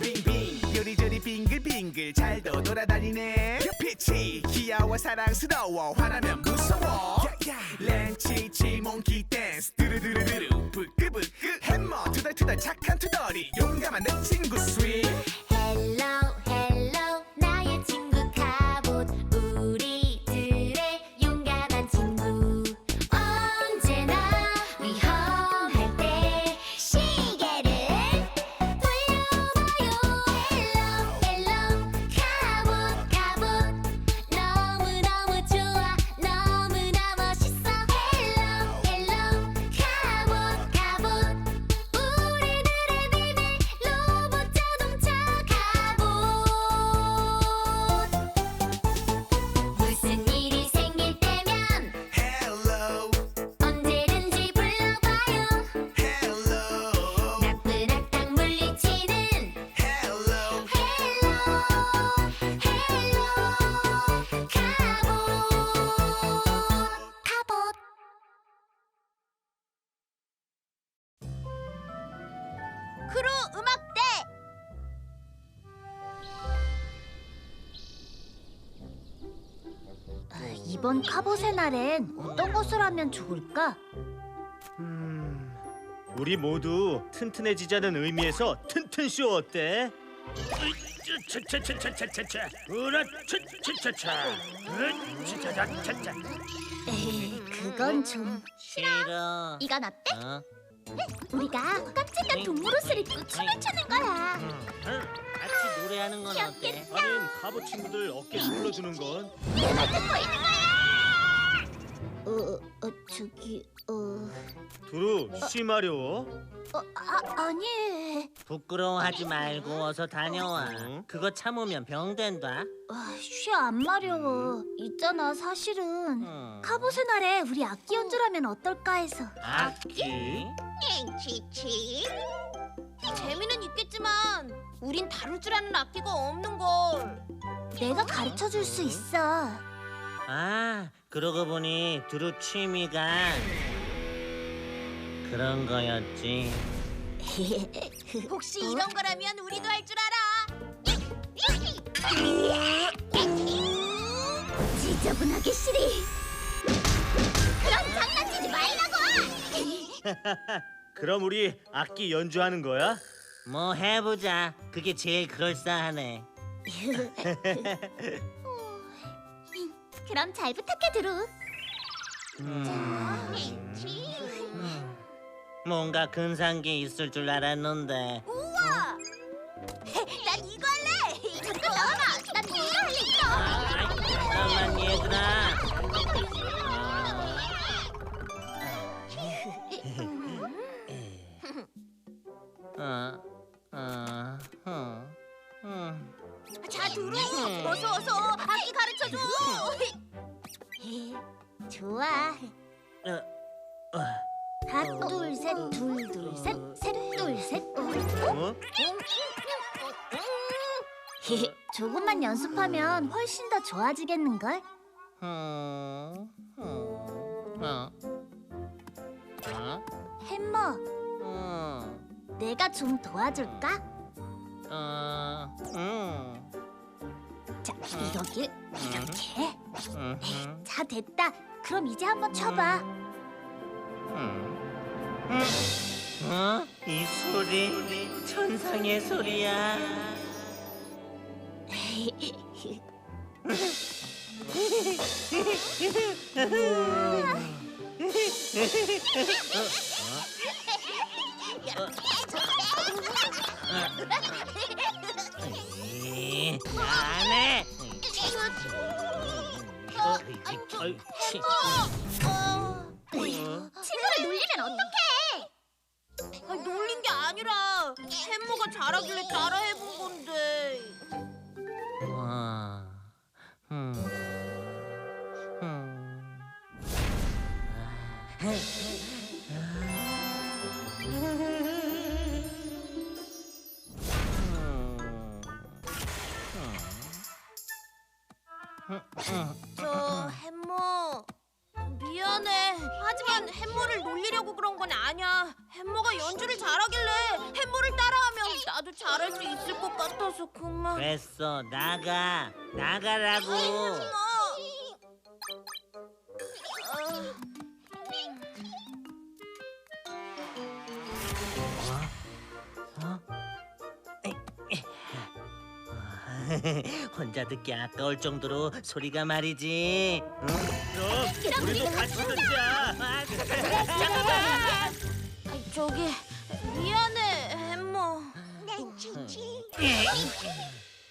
빙빙 요리조리 빙글빙글 잘도 돌아다니네. 빛이 귀여워 사랑스러워 화나면 무서워. 렌치치 몽키 댄스 크루 음악대 아, 이번 카봇의 날엔 어떤 것을 하면 좋을까? 음, 우리 모두 튼튼해지자는 의미에서 튼튼쇼 어때? 차차차차차차차 으라 차차차차 차차차차차 에이, 그건 좀 싫어. 이건 어때? 어? 우리가 깜찍한 동물 옷을 입고 춤을 추는 거야 응. 같이 노래하는 건 어때? 귀엽겠다. 아님 가보 친구들 어깨 눌러주는 건내말 듣고 있는 거야 어, 어 저기 어, 두루 심하려워? 어 아, 아니 부끄러워하지 말고 어서 다녀와. 응? 그거 참으면 병된다. 아, 쉬안 마려워 있잖아 사실은 응. 카봇의 날에 우리 악기 연주라면 어떨까 해서 악기? 치치 재미는 있겠지만 우린 다룰 줄 아는 악기가 없는 걸. 내가 가르쳐 줄 수 있어 아, 그러고 보니 두루 취미가 그런 거였지. 혹시 이런 거라면 우리도 할 줄 알아. 지저분하게 시리 그럼 장난치지 말라고 그럼 우리 악기 연주하는 거야? 뭐 해보자. 그게 제일 그럴싸하네. 그럼 잘 부탁해 드루 음, 뭔가 근사한 게 있을 줄 알았는데. 우와! 난 이거 할래. 잠깐 나와봐. 난 이거 할래. 이거. 아, 잠깐만 얘들아. 어, 어, 어, 음. 자 들어. 어서 어서 악기 가르쳐 줘. 좋아 어, 어, 하나 둘셋둘둘셋셋둘셋 어? 조금만 연습하면 훨씬 더 좋아지겠는걸? 음, 음, 어, 어, 햄머 음, 내가 좀 도와줄까? 이렇게 이렇게. 음, 자 됐다. 그럼 이제 한번 쳐봐. 음. 어? 이 소리 천상의 소리야. 이, 어이, 저 햄모 미안해. 하지만 햄모를 놀리려고 그런 건 아니야. 햄모가 연주를 잘하길래 햄모를 따라하면 나도 잘할 수 있을 것 같아서 그만. 됐어 나가 나가라고 햄모. 혼자 듣기 아까울 정도로 소리가 말이지. 응? 그럼 우리도 같이 듣자. 아이, 저기 미안해 햄모.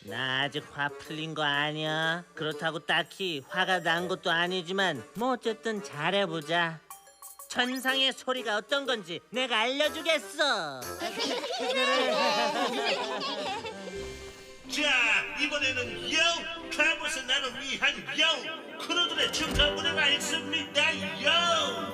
나 아직 화 풀린 거 아니야. 그렇다고 딱히 화가 난 것도 아니지만 뭐 어쨌든 잘해보자. 천상의 소리가 어떤 건지 내가 알려주겠어 자 이번에는 영 카보스 나를 위한 영 크루들의 축하 무대가 있습니다. 영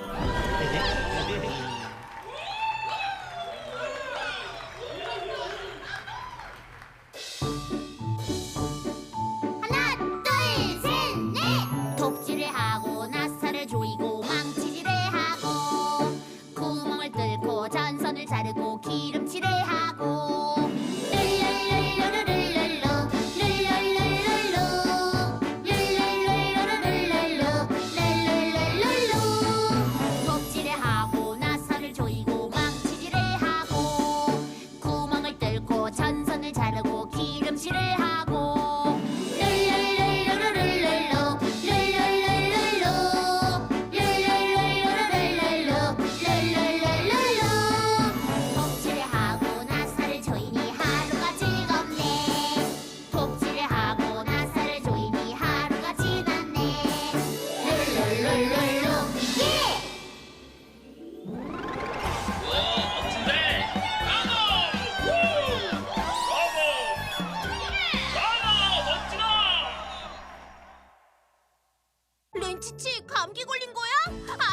렌치치 감기 걸린 거야?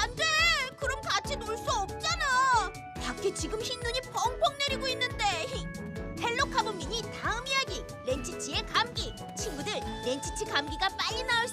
안 돼. 그럼 같이 놀 수 없잖아. 밖에 지금 흰 눈이 펑펑 내리고 있는데. 헬로카보 미니 다음 이야기. 렌치치의 감기. 친구들, 렌치치 감기가 빨리 나을